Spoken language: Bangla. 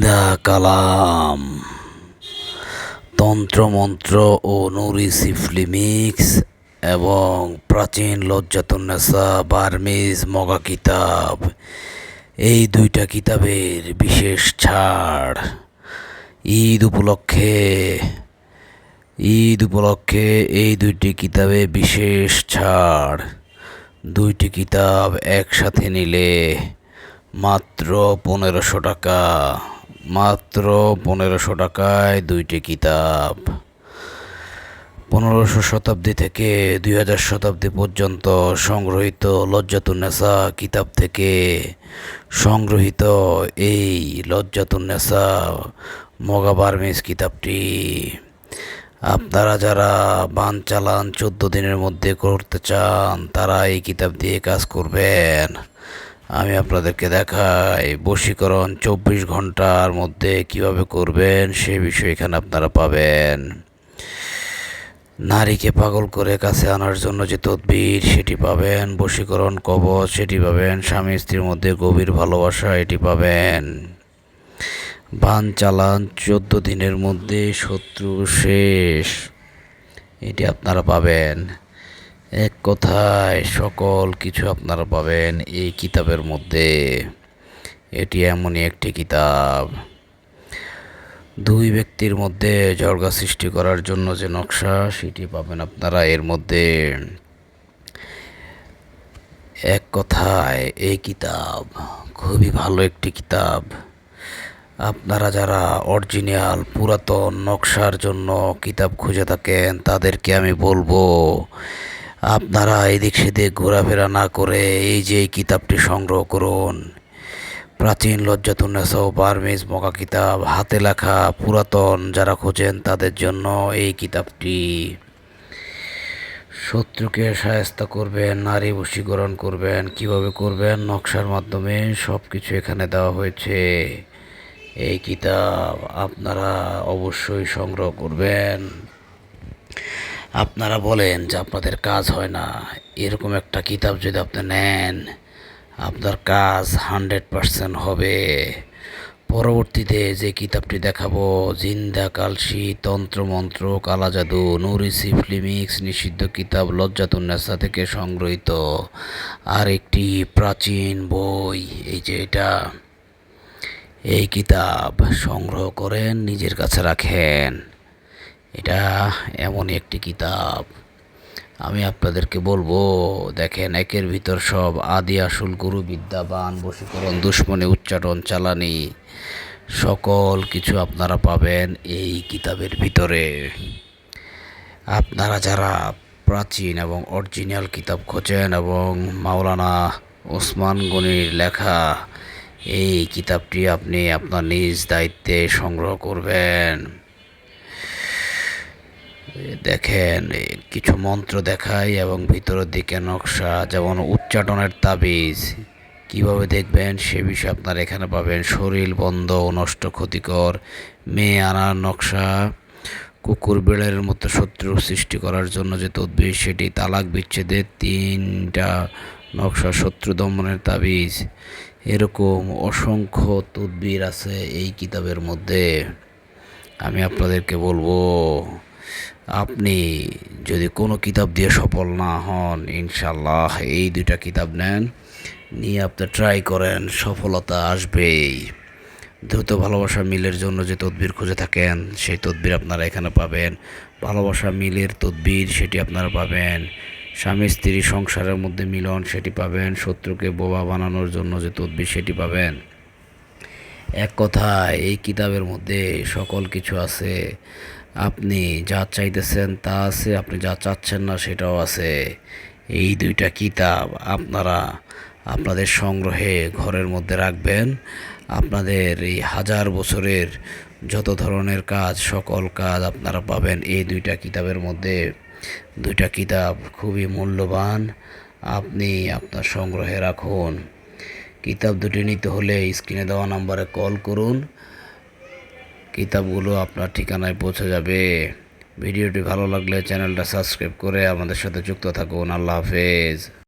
দা কালাম। তন্ত্রমন্ত্র ও নুরি সিফলি মিক্স এবং প্রাচীন লজ্জাতুন্নেসা বার্মিজ মগা কিতাব। এই দুইটা কিতাবের বিশেষ ছাড়। ঈদ উপলক্ষে ঈদ উপলক্ষে এই দুইটি কিতাবে বিশেষ ছাড়। দুইটি কিতাব একসাথে নিলে মাত্র পনেরোশো টাকা। মাত্র পনেরোশো টাকায় দুইটি কিতাব। পনেরোশো শতাব্দী থেকে দুই হাজার শতাব্দী পর্যন্ত সংগ্রহীত লজ্জাতুন্নেসা কিতাব থেকে সংগ্রহীত এই লজ্জাতুন্নেসা মগা বার্মিস কিতাবটি। আপনারা যারা বান চালান চোদ্দ দিনের মধ্যে করতে চান, তারা এই কিতাব দিয়ে কাজ করবেন। আমি আপনাদেরকে দেখাই, বশীকরণ চব্বিশ ঘণ্টার মধ্যে কীভাবে করবেন সে বিষয়ে এখানে আপনারা পাবেন। নারীকে পাগল করে কাছে আনার জন্য যে তদবির, সেটি পাবেন। বশীকরণ কবচ, সেটি পাবেন। স্বামী স্ত্রীর মধ্যে গভীর ভালোবাসা, এটি পাবেন। বান চালান চোদ্দ দিনের মধ্যে শত্রু শেষ, এটি আপনারা পাবেন। এক কথায় সকল কিছু আপনারা পাবেন এই কিতাবের মধ্যে। এটি এমনই একটি কিতাব। দুই ব্যক্তির মধ্যে জর্গা সৃষ্টি করার জন্য যে নকশা, সেটি পাবেন আপনারা এর মধ্যে। এক কথায় এই কিতাব খুবই ভালো একটি কিতাব। আপনারা যারা অরিজিনাল, পুরাতন নকশার জন্য কিতাব খুঁজে থাকেন, তাদেরকে আমি বলব আপনারা এদিক সেদিক ঘোরাফেরা না করে এই যে কিতাবটি সংগ্রহ করুন। প্রাচীন লজ্জাতুন্নেসা ও বার্মিজ মকা কিতাব, হাতে লেখা পুরাতন যারা খোঁজেন তাদের জন্য এই কিতাবটি। শত্রুকে সায়স্তা করবেন, নারী বশীকরণ করবেন, কীভাবে করবেন? নকশার মাধ্যমে সব কিছু এখানে দেওয়া হয়েছে। এই কিতাব আপনারা অবশ্যই সংগ্রহ করবেন। আপনারা বলেন যে আপনাদের কাজ হয় না। এরকম একটা কিতাব যদি আপনি নেন, আপনার কাজ হান্ড্রেড পারসেন্ট হবে। পরবর্তীতে যে কিতাবটি দেখাবো, জিন্দা, কালসি, তন্ত্রমন্ত্র কালা জাদু নুরিসি ফ্লিমিক্স নিষিদ্ধ কিতাব লজ্জাতুন্নেসা থেকে সংগ্রহীত আর একটি প্রাচীন বই, এই যে এটা, এই কিতাব সংগ্রহ করেন, নিজের কাছে রাখেন। এটা এমন একটি কিতাব। আমি আপনাদেরকে বলব, দেখেন, একের ভিতর সব আদি আসল গুরু বিদ্যাবান, বশীকরণ, দুশ্মনী, উচ্চারণ, চালানি, সকল কিছু আপনারা পাবেন এই কিতাবের ভিতরে। আপনারা যারা প্রাচীন এবং অরিজিনাল কিতাব খোঁজেন এবং মাওলানা ওসমান গনির লেখা, এই কিতাবটি আপনি আপনার নিজ দায়িত্বে সংগ্রহ করবেন। দেখেন কিছু মন্ত্র দেখাই এবং ভিতরের দিকে নকশা, যেমন উচ্চাটনের তাবিজ। কীভাবে দেখবেন? সে বিষয়ে আপনার এখানে পাবেন, শরীর বন্ধ নষ্ট ক্ষতিকর, মেয়ে আনার নকশা, কুকুর বিড়ালের মতো শত্রু সৃষ্টি করার জন্য যে তদ্বির, সেটি তালাক বিচ্ছেদের তিনটা নকশা শত্রু দমনের তাবিজ। এরকম অসংখ্য তদ্বির আছে এই কিতাবের মধ্যে। আমি আপনাদেরকে বলব আপনি যদি কোনো কিতাব দিয়ে সফল না হন ইনশাল্লাহ এই দুইটা কিতাব নেন, নিয়ে আপনি ট্রাই করেন, সফলতা আসবেই। দ্রুত ভালোবাসা মিলের জন্য যে তদবির খুঁজে থাকেন, সেই তদবির আপনারা এখানে পাবেন। ভালোবাসা মিলের তদবির সেটি আপনারা পাবেন। স্বামী, স্ত্রী, সংসারের মধ্যে মিলন সেটি পাবেন। শত্রুকে বোবা বানানোর জন্য যে তদবির সেটি পাবেন। এক কথায় এই কিতাবের মধ্যে সকল কিছু আছে। আপনি যা চাইতেছেন তা আছে, আপনি যা চাচ্ছেন না সেটাও আছে। এই দুইটা কিতাব আপনারা আপনাদের সংগ্রহে ঘরের মধ্যে রাখবেন। আপনাদের এই হাজার বছরের যত ধরনের কাজ, সকল কাজ আপনারা পাবেন এই দুইটা কিতাবের মধ্যে। দুইটা কিতাব খুবই মূল্যবান। আপনি আপনার সংগ্রহে রাখুন। কিতাব দুটি নিতে হলে স্ক্রিনে দেওয়া নাম্বারে কল করুন। কিতাবগুলো আপনার ঠিকানায় পৌঁছে যাবে। ভিডিওটি ভালো লাগলে চ্যানেলটা সাবস্ক্রাইব করে আমাদের সাথে যুক্ত থাকুন। আল্লাহ হাফেজ।